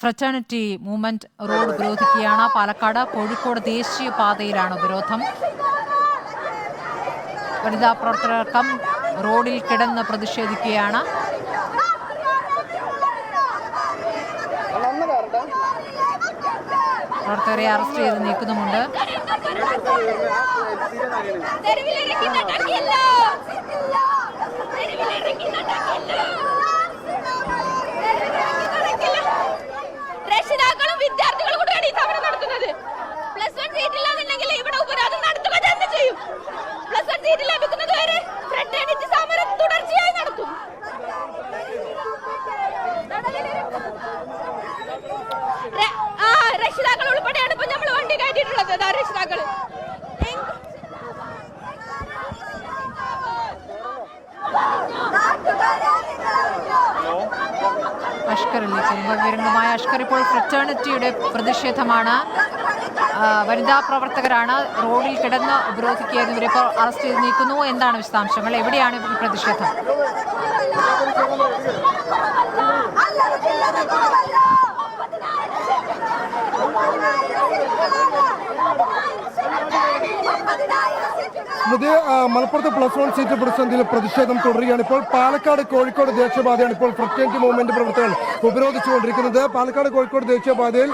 Fraternity movement road ഉപരോധിക്കുകയാണ് പാലക്കാട് കോഴിക്കോട് ദേശീയ പാതയിലാണ് ഉപരോധം വനിതാ പ്രവർത്തകർക്കം റോഡിൽ കിടന്ന് പ്രതിഷേധിക്കുകയാണ് പ്രവർത്തകരെ അറസ്റ്റ് ചെയ്ത് നീക്കുന്നുമുണ്ട് തെരുവിലിറക്കി നടക്കില്ല തെരുവിലിറക്കി നടക്കില്ല തെരുവിലിറക്കി നടക്കില്ല രക്ഷിതാക്കളും വിദ്യാർത്ഥികളും കൂടെയാണ് ഈ സമരം നടത്തുന്നത് പ്ലസ് വൺ സീറ്റ് ഇല്ലാന്നുണ്ടെങ്കിൽ ഇവിടെ ഉപരോധം നടത്തുക തന്നെ ചെയ്യും പ്ലസ് വൺ സീറ്റ് ലഭിക്കുന്നത് വരെ ഫ്രട്ടേണിറ്റി സമരം തുടർച്ചയായി നടത്തും ര- ആ രക്ഷിതാക്കൾ ഉൾപ്പെടെയാണ് ഇപ്പൊ നമ്മൾ വണ്ടി കയറ്റിയിട്ടുള്ളത് രക്ഷിതാക്കൾ വരുമ്പോൾ വിവരങ്ങളുമായ അഷ്കർ ഇപ്പോൾ ഫ്രറ്റേണിറ്റിയുടെ പ്രതിഷേധമാണ് വനിതാ പ്രവർത്തകരാണ് റോഡിൽ കിടന്ന് ഉപരോധിക്കുന്നവരെ ഇവരിപ്പോൾ അറസ്റ്റ് ചെയ്ത് നീക്കുന്നു എന്താണ് വിശദാംശങ്ങൾ എവിടെയാണ് ഈ പ്രതിഷേധം やった! ആ, മലപ്പുറത്ത് പ്ലസ് വൺ സീറ്റ് പ്രതിസന്ധിയിൽ പ്രതിഷേധം തുടരുകയാണ്. ഇപ്പോൾ പാലക്കാട് കോഴിക്കോട് ദേശീയപാതയാണ് ഇപ്പോൾ ഫ്രറ്റേണിറ്റി മൂവ്മെന്റ് പ്രവർത്തകർ ഉപരോധിച്ചുകൊണ്ടിരിക്കുന്നത്. പാലക്കാട് കോഴിക്കോട് ദേശീയപാതയിൽ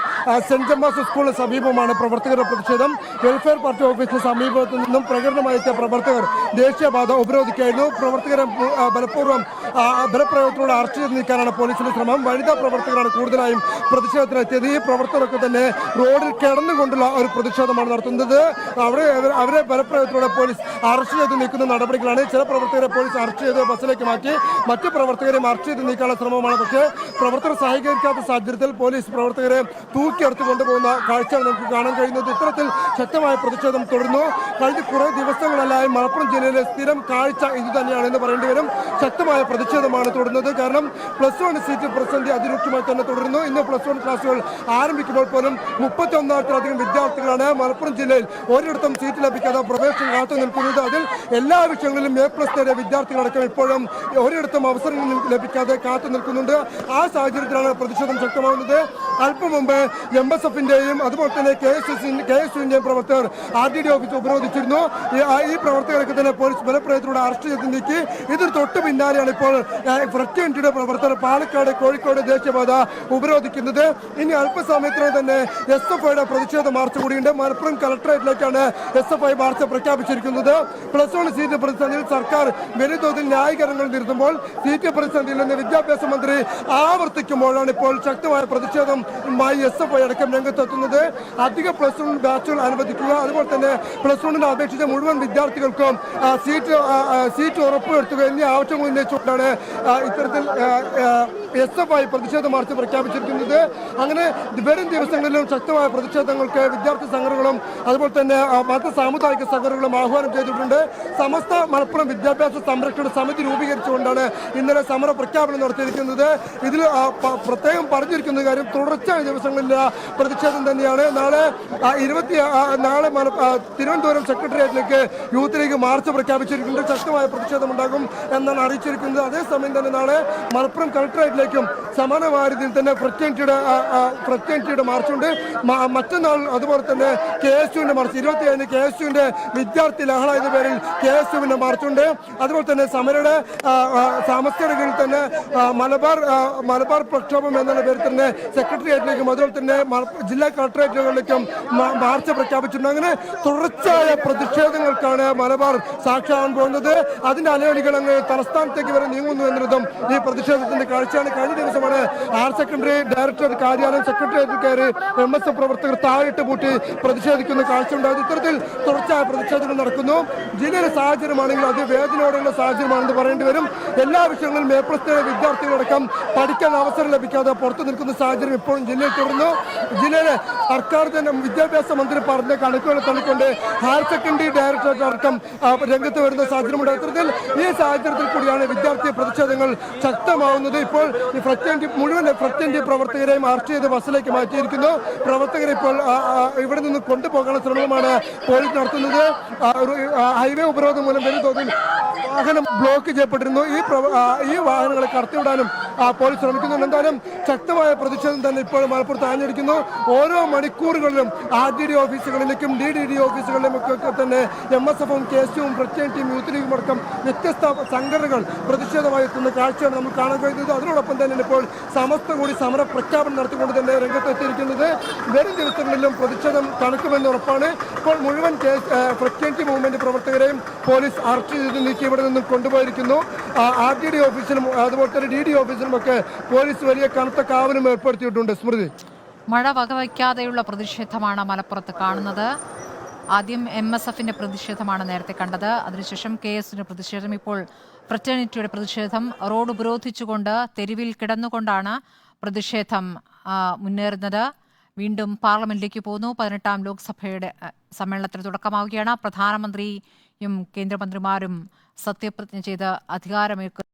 സെന്റ് ജമ്മാസ് സ്കൂളിന് സമീപമാണ് പ്രവർത്തകരുടെ പ്രതിഷേധം. വെൽഫെയർ പാർട്ടി ഓഫീസിന് സമീപത്തു നിന്നും പ്രകടനമായെത്തിയ പ്രവർത്തകർ ദേശീയപാത ഉപരോധിക്കായിരുന്നു പ്രവർത്തകരെ ബലപൂർവം ബലപ്രയോഗത്തിലൂടെ അറസ്റ്റ് ചെയ്ത് നീക്കാനാണ് പോലീസിന്റെ ശ്രമം. വനിതാ പ്രവർത്തകരാണ് കൂടുതലായും പ്രതിഷേധത്തിനെത്തിയത് ഈ പ്രവർത്തകരൊക്കെ തന്നെ റോഡിൽ കിടന്നുകൊണ്ടുള്ള ഒരു പ്രതിഷേധമാണ് നടത്തുന്നത്. അവിടെ അവരെ ബലപ്രയോഗത്തിലൂടെ പോലീസ് അറസ്റ്റ് ചെയ്ത് നീക്കുന്ന നടപടികളാണ്. ചില പ്രവർത്തകരെ പോലീസ് അറസ്റ്റ് ചെയ്ത് ബസ്സിലേക്ക് മാറ്റി. മറ്റ് പ്രവർത്തകരെ അറസ്റ്റ് ചെയ്ത് നീക്കാനുള്ള ശ്രമമാണ് പക്ഷേ പ്രവർത്തകർ സഹകരിക്കാത്ത സാഹചര്യത്തിൽ പോലീസ് പ്രവർത്തകരെ തൂക്കിയെടുത്ത് കൊണ്ടുപോകുന്ന കാഴ്ച നമുക്ക് കാണാൻ കഴിയുന്നത് ഇത്തരത്തിൽ ശക്തമായ പ്രതിഷേധം തുടരുന്നു. കഴിഞ്ഞ കുറേ ദിവസങ്ങളല്ലായി മലപ്പുറം ജില്ലയിലെ സ്ഥിരം കാഴ്ച ഇത് തന്നെയാണ് എന്ന് പറയേണ്ടി വരും. ശക്തമായ പ്രതിഷേധമാണ് തുടരുന്നത്. കാരണം പ്ലസ് വൺ സീറ്റ് പ്രതിസന്ധി അതിരൂക്ഷമായി തന്നെ തുടരുന്നു. ഇന്ന് പ്ലസ് വൺ ക്ലാസുകൾ ആരംഭിക്കുമ്പോൾ പോലും മുപ്പത്തി ഒന്നായിരത്തിലധികം വിദ്യാർത്ഥികളാണ് മലപ്പുറം ജില്ലയിൽ ഒരിടത്തും സീറ്റ് ലഭിക്കാതെ പ്രവേശനം കാത്തു നിൽക്കുന്നത്. അതിൽ എല്ലാ വിഷയങ്ങളിലും എ പ്ലസ് നേടിയ വിദ്യാർത്ഥികളടക്കം ഇപ്പോഴും ഒരിടത്തും അവസരങ്ങൾ ലഭിക്കാതെ കാത്തു നിൽക്കുന്നുണ്ട്. ആ സാഹചര്യത്തിലാണ് പ്രതിഷേധം ശക്തമാകുന്നത്. അല്പം മുമ്പ് എം എസ് എഫിന്റെയും അതുപോലെ തന്നെ K S S K S യുവിന്റെയും പ്രവർത്തകർ ആർ ഡി ഡി ഓഫീസ് ഉപരോധിച്ചിരുന്നു. ഈ- പ്രവർത്തകരൊക്കെ തന്നെ പോലീസ് ബലപ്രയത്തിലൂടെ അറസ്റ്റ് ചെയ്ത് നീക്കി. ഇതിന് തൊട്ട് പിന്നാലെയാണ് ഇപ്പോൾ ഫ്രറ്റേണിറ്റിയുടെ പ്രവർത്തകർ പാലക്കാട് കോഴിക്കോട് ദേശീയപാത ഉപരോധിക്കുന്നത്. ഇനി അല്പസമയത്തിനകം തന്നെ എസ് എഫ് ഐയുടെ പ്രതിഷേധ മാർച്ച് കൂടിയുണ്ട്. മലപ്പുറം കളക്ടറേറ്റിലേക്കാണ് എസ് എഫ് ഐ മാർച്ച് പ്രഖ്യാപിച്ചിരിക്കുന്നത്. പ്ലസ് വൺ സീറ്റ് പ്രതിസന്ധിയിൽ സർക്കാർ വലിയ തോതിൽ ന്യായീകരണങ്ങൾ നിർത്തുമ്പോൾ സീറ്റ് പ്രതിസന്ധിയിൽ നിന്ന് വിദ്യാഭ്യാസ മന്ത്രി ആവർത്തിക്കുമ്പോഴാണ് ഇപ്പോൾ ശക്തമായ പ്രതിഷേധമായി എസ് എഫ് ഐ അടക്കം രംഗത്തെത്തുന്നത്. അധിക പ്ലസ് വൺ ബാച്ചുകൾ അനുവദിക്കുക. അതുപോലെ തന്നെ പ്ലസ് വണ്ണിന് അപേക്ഷിച്ച മുഴുവൻ വിദ്യാർത്ഥികൾക്കും സീറ്റ് സീറ്റ് ഉറപ്പുവരുത്തുക എന്നീ ആവശ്യങ്ങൾ ഉന്നയിച്ചുകൊണ്ടാണ് ഇത്തരത്തിൽ എസ് എഫ് ഐ പ്രതിഷേധ മാർച്ച് പ്രഖ്യാപിച്ചിരിക്കുന്നത്. അങ്ങനെ വരും ദിവസങ്ങളിലും ശക്തമായ പ്രതിഷേധങ്ങൾക്ക് വിദ്യാർത്ഥി സംഘടനകളും അതുപോലെ തന്നെ മത സാമുദായിക സംഘടനകളും ആഹ്വാനം ചെയ്തിട്ടുണ്ട്. സമസ്ത മലപ്പുറം വിദ്യാഭ്യാസ സംരക്ഷണ സമിതി രൂപീകരിച്ചുകൊണ്ടാണ് ഇന്നലെ സമര പ്രഖ്യാപനം നടത്തിയിരിക്കുന്നത്. ഇതിൽ പ്രത്യേകം പറഞ്ഞിരിക്കുന്ന കാര്യം തുടർച്ചയായ ദിവസങ്ങളിൽ പ്രതിഷേധം തന്നെയാണ്. നാളെ ഇരുപത്തി നാളെ തിരുവനന്തപുരം സെക്രട്ടേറിയറ്റിലേക്ക് യൂത്ത് ലീഗ് മാർച്ച് പ്രഖ്യാപിച്ചിരിക്കുന്നുണ്ട്. ശക്തമായ പ്രതിഷേധമുണ്ടാകും എന്നാണ് അറിയിച്ചിരിക്കുന്നത്. അതേസമയം തന്നെ നാളെ മലപ്പുറം കളക്ടറേറ്റിലേക്കും സമാനമായ രീതിയിൽ തന്നെ ഫ്രറ്റേണിറ്റിയുടെ ഫ്രറ്റേണിറ്റിയുടെ മാർച്ചുണ്ട്. മറ്റന്നാൾ അതുപോലെ തന്നെ കെ എസ് യുവിന്റെ മാർച്ച് ഇരുപത്തി ഏഴിന് കെ എസ് യുവിന്റെ വിദ്യാർത്ഥി ലഹള എന്ന പേരിൽ കെ എസ് യുവിന്റെ മാർച്ചുണ്ട്. അതുപോലെ തന്നെ സമരയുടെ ആ, കീഴിൽ തന്നെ മലബാർ മലബാർ പ്രക്ഷോഭം എന്നുള്ള പേരിൽ തന്നെ സെക്രട്ടേറിയറ്റിലേക്കും അതുപോലെ തന്നെ ജില്ലാ കളക്ടറേറ്റുകളിലേക്കും മാർച്ച് പ്രഖ്യാപിച്ചിട്ടുണ്ട്. അങ്ങനെ തുടർച്ചയായ പ്രതിഷേധങ്ങൾക്കാണ് മലബാർ സാക്ഷിയാകാൻ പോകുന്നത്. അതിന്റെ അലയടികൾ അങ്ങ് തലസ്ഥാനത്തേക്ക് വരെ നീങ്ങുന്നു എന്നതും ഈ പ്രതിഷേധത്തിന്റെ കാഴ്ചയാണ്. കഴിഞ്ഞ ദിവസമാണ് ഹയർ സെക്കൻഡറി ഡയറക്ടർ കാര്യാലയം സെക്രട്ടേറിയറ്റിൽ കയറി എം എസ് പ്രവർത്തകർ താഴിട്ട് പൂട്ടി പ്രതിഷേധിക്കുന്ന കാഴ്ച ഉണ്ടായത് ഇത്തരത്തിൽ തുടർച്ചയായ പ്രതിഷേധങ്ങൾ നടക്കുന്നു. ജില്ലയിലെ സാഹചര്യമാണെങ്കിൽ അത് വേദനയോടെയുള്ള സാഹചര്യമാണെന്ന് പറയേണ്ടി വരും. എല്ലാ വിഷയങ്ങളിലും എ പ്ലസ് നേടിയ വിദ്യാർത്ഥികളടക്കം പഠിക്കാൻ അവസരം ലഭിക്കാതെ പുറത്തു നിൽക്കുന്ന സാഹചര്യം ഇപ്പോഴും ജില്ലയിൽ തുടരുന്നു. ജില്ലയിലെ സർക്കാർ തന്നെ വിദ്യാഭ്യാസ മന്ത്രി പറഞ്ഞ കണക്കുകൾ തള്ളിക്കൊണ്ട് ഹയർ സെക്കൻഡറി ഡയറക്ടറേറ്റ് അടക്കം രംഗത്ത് വരുന്ന സാഹചര്യമുണ്ട്. ഇത്തരത്തിൽ ഈ സാഹചര്യത്തിൽ കൂടിയാണ് വിദ്യാർത്ഥി പ്രതിഷേധങ്ങൾ ശക്തമാവുന്നത്. ഇപ്പോൾ ഈ ഫ്രറ്റേണ്ടി മുഴുവൻ ഫ്രറ്റേണ്ടി പ്രവർത്തകരെയും അറസ്റ്റ് ചെയ്ത് ബസ്സിലേക്ക് മാറ്റിയിരിക്കുന്നു. പ്രവർത്തകരെ ഇപ്പോൾ ഇവിടെ നിന്ന് കൊണ്ടുപോകാനുള്ള ശ്രമമാണ് പോലീസ് നടത്തുന്നത്. ഹൈവേ ഉപരോധം മൂലം വലിയ തോതിൽ വാഹനം ബ്ലോക്ക് ചെയ്യപ്പെട്ടിരുന്നു. ഈ ഈ വാഹനങ്ങളെ കടത്തിവിടാനും പോലീസ് ശ്രമിക്കുന്നുണ്ട്. എന്തായാലും ശക്തമായ പ്രതിഷേധം തന്നെ ഇപ്പോൾ മലപ്പുറത്ത് ആഞ്ഞടിക്കുന്നു. ഓരോ മണിക്കൂറുകളിലും ആർ ഡി ഡി ഓഫീസുകളിലേക്കും ഡി ഡി ഡി ഓഫീസുകളിലും ഒക്കെ തന്നെ എം എസ് എഫും കെ എസ് യുവും ക്രിസ്ത്യൻ ടീം യൂത്ത് ലീഗും അടക്കം വ്യത്യസ്ത സംഘടനകൾ പ്രതിഷേധമായി എത്തുന്ന കാഴ്ചയാണ് നമ്മൾ കാണാൻ കഴിയുന്നത് അതിനോടൊപ്പം തന്നെ ഇപ്പോൾ സമസ്ത കൂടി സമര പ്രഖ്യാപനം നടത്തിക്കൊണ്ട് തന്നെ രംഗത്തെത്തിയിരിക്കുന്നത്. വരും ദിവസങ്ങളിലും പ്രതിഷേധം കണക്കുമെന്ന് ഉറപ്പാണ്. ഇപ്പോൾ മുഴുവൻ പ്രത്യേക മൂവ്മെന്റ് പ്രവർത്തകരെയും പോലീസ് അറസ്റ്റ് ചെയ്ത് നീക്കി ഇവിടെ നിന്നും കൊണ്ടുപോയിരിക്കുന്നു. ആർ ടി ഡി ഓഫീസിലും അതുപോലെ തന്നെ ഡി ഡി ഓഫീസിലും ഒക്കെ പോലീസ് വലിയ കനത്ത കാവലും ഏർപ്പെടുത്തിയിട്ടുണ്ട് സ്മൃതി. മഴ വകവയ്ക്കാതെയുള്ള പ്രതിഷേധമാണ് മലപ്പുറത്ത് കാണുന്നത്. ആദ്യം എം എസ് എഫിന്റെ പ്രതിഷേധമാണ് നേരത്തെ കണ്ടത്. അതിനുശേഷം കെ എസിന്റെ പ്രതിഷേധം ഇപ്പോൾ ഫ്രറ്റേണിറ്റിയുടെ പ്രതിഷേധം. റോഡ് ഉപരോധിച്ചുകൊണ്ട് തെരുവിൽ കിടന്നുകൊണ്ടാണ് പ്രതിഷേധം മുന്നേറുന്നത്. വീണ്ടും പാർലമെന്റിലേക്ക് പോകുന്നു. പതിനെട്ടാം ലോക്സഭയുടെ സമ്മേളനത്തിന് തുടക്കമാവുകയാണ്. പ്രധാനമന്ത്രിയും കേന്ദ്രമന്ത്രിമാരും സത്യപ്രതിജ്ഞ ചെയ്ത് അധികാരമേൽക്കും